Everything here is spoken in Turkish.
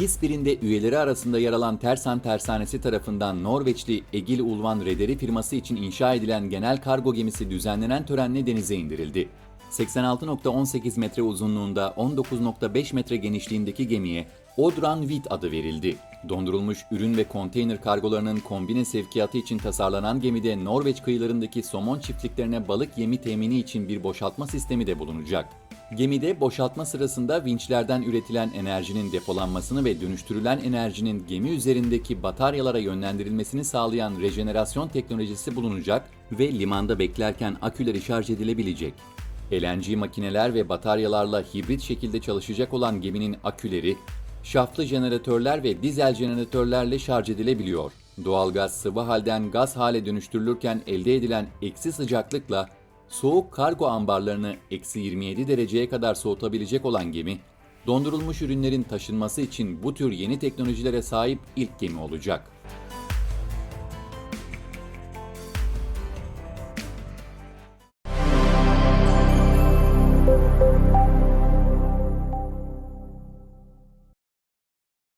İspir'inde üyeleri arasında yer alan Tersan Tersanesi tarafından Norveçli Egil Ulvan Rederi firması için inşa edilen genel kargo gemisi düzenlenen törenle denize indirildi. 86.18 metre uzunluğunda 19.5 metre genişliğindeki gemiye Odran Vit adı verildi. Dondurulmuş ürün ve konteyner kargolarının kombine sevkiyatı için tasarlanan gemide Norveç kıyılarındaki somon çiftliklerine balık yemi temini için bir boşaltma sistemi de bulunacak. Gemide boşaltma sırasında vinçlerden üretilen enerjinin depolanmasını ve dönüştürülen enerjinin gemi üzerindeki bataryalara yönlendirilmesini sağlayan rejenerasyon teknolojisi bulunacak ve limanda beklerken aküleri şarj edilebilecek. LNG makineler ve bataryalarla hibrit şekilde çalışacak olan geminin aküleri, şaftlı jeneratörler ve dizel jeneratörlerle şarj edilebiliyor. Doğalgaz sıvı halden gaz hale dönüştürülürken elde edilen eksi sıcaklıkla soğuk kargo ambarlarını eksi 27 dereceye kadar soğutabilecek olan gemi, dondurulmuş ürünlerin taşınması için bu tür yeni teknolojilere sahip ilk gemi olacak.